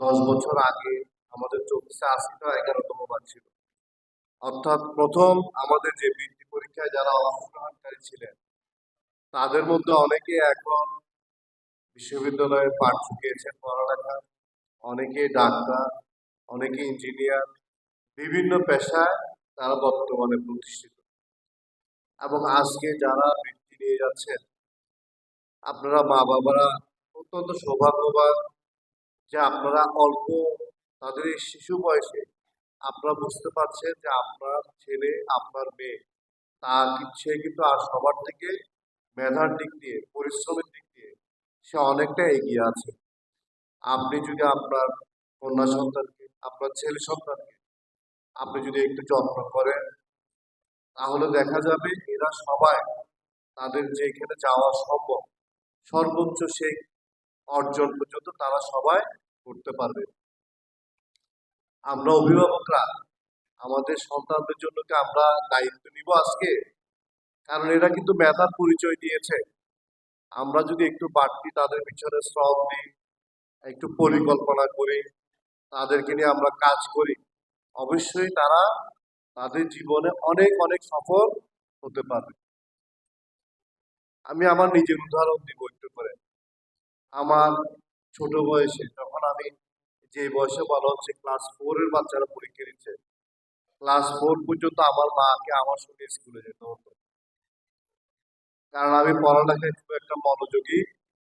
দশ বছর আগে আমাদের চব্বিশে আশিটা এগারোতম বার ছিল। অর্থাৎ প্রথম আমাদের যে বৃত্তি পরীক্ষায় যারা অংশগ্রহণকারী ছিলেন, তাদের মধ্যে অনেকে এখন বিশ্ববিদ্যালয়ে পাঠ চুকিয়েছেন পড়ালেখা, অনেকে ডাক্তার, অনেকে ইঞ্জিনিয়ার, বিভিন্ন পেশায় তারা বর্তমানে প্রতিষ্ঠিত। এবং আজকে যারা বৃত্তি নিয়ে যাচ্ছেন, আপনারা মা বাবারা অত্যন্ত সৌভাগ্যবান যে আপনারা অল্প, তাদের এই শিশু বয়সে আপনারা বুঝতে পারছেন যে আপনার ছেলে, আপনার মেয়ে, তা সে কিন্তু আর সবার থেকে মেধার দিক দিয়ে, পরিশ্রমের দিক দিয়ে সে অনেকটা এগিয়ে আছে। আপনি যদি আপনার কন্যা সন্তানকে, আপনার ছেলে সন্তানকে আপনি যদি একটু যত্ন করেন, তাহলে দেখা যাবে এরা সবাই তাদের যেখানে যাওয়া সম্ভব, সর্বোচ্চ সেই অর্জন পর্যন্ত তারা সবাই করতে পারবে। আমরা অভিভাবকরা, আমাদের সন্তানদের জন্য কি আমরা দায়িত্ব নিব আজকে? কারণ এরা কিন্তু মেধার পরিচয় দিয়েছে। আমরা যদি একটু বাড়তি তাদের পিছনে শ্রম দিই, একটু পরিকল্পনা করি, তাদেরকে নিয়ে আমরা কাজ করি, অবশ্যই তারা তাদের জীবনে অনেক অনেক সফল হতে পারবে। আমি আমার নিজের উদাহরণ দিব একটু করে আমার ছোট বয়সে যখন আমি যে বয়সে বলা হচ্ছে ক্লাস ফোর এর বাচ্চারা পরীক্ষা দিচ্ছে ক্লাস ফোর পর্যন্ত আমার মাকে আমার সঙ্গে স্কুলে যেতে হতো। কারণ আমি পড়ালেখায় খুব একটা মনোযোগী